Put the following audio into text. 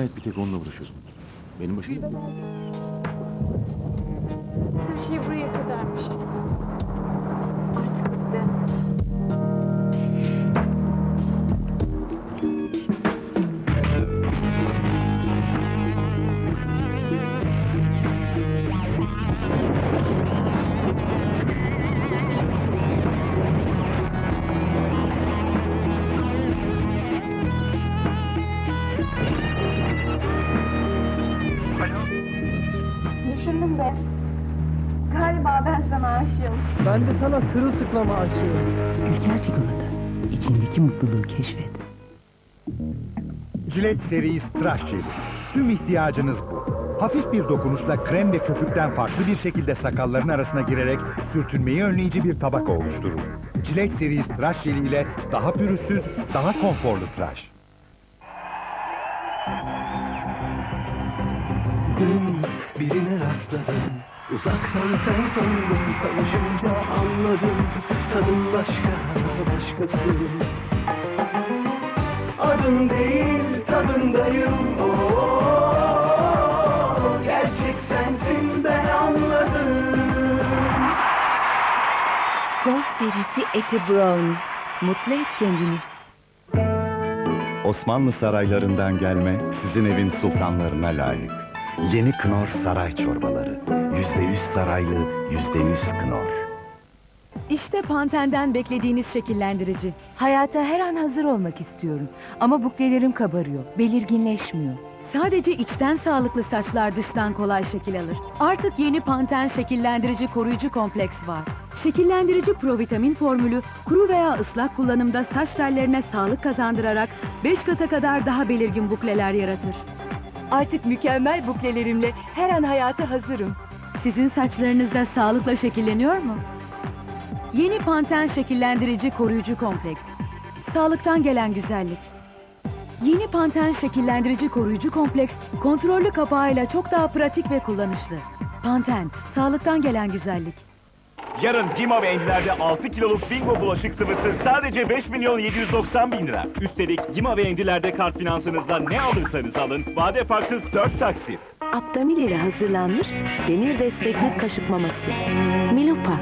Evet bir tek onunla uğraşıyorsun. Benim başım Düşündüm de. Galiba ben sana aşığım. Ben de sana sırılsıklama aşığım. Ülker çikolata. İçindeki mutluluğu keşfet. Gillette Series Tıraş Jeli. Tüm ihtiyacınız bu. Hafif bir dokunuşla krem ve köpükten farklı bir şekilde sakalların arasına girerek sürtünmeyi önleyici bir tabaka oluşturur. Gillette Series Tıraş Jeli ile daha pürüzsüz, daha konforlu tıraş. Dün birine rastladım Uzaktan sen sandım Tanışınca anladım Tadım başka başkası Adın değil tadındayım Oo, Gerçek sensin ben anladım Gold serisi Eti Brown. Mutlu et kendini. Osmanlı saraylarından gelme sizin evin sultanlarına layık. Yeni Knorr saray çorbaları. Yüzde yüz saraylı, yüzde yüz Knorr. İşte Panten'den beklediğiniz şekillendirici. Hayata her an hazır olmak istiyorum. Ama buklelerim kabarıyor. Belirginleşmiyor. Sadece içten sağlıklı saçlar dıştan kolay şekil alır. Artık yeni Panten şekillendirici koruyucu kompleks var. Şekillendirici provitamin formülü kuru veya ıslak kullanımda saç tellerine sağlık kazandırarak 5 kata kadar daha belirgin bukleler yaratır. Artık mükemmel buklelerimle her an hayata hazırım. Sizin saçlarınız da sağlıkla şekilleniyor mu? Yeni Panten şekillendirici koruyucu kompleks. Sağlıktan gelen güzellik. Yeni Panten şekillendirici koruyucu kompleks kontrollü kapağıyla çok daha pratik ve kullanışlı. Panten, sağlıktan gelen güzellik. Yarın Gima ve Endiler'de 6 kiloluk bingo bulaşık sıvısı sadece 5 milyon 790 bin lira. Üstelik Gima ve Endiler'de kart finansınızda ne alırsanız alın, vade farksız 4 taksit. Aptamil ile hazırlanmış demir destekli kaşık maması. Milupa.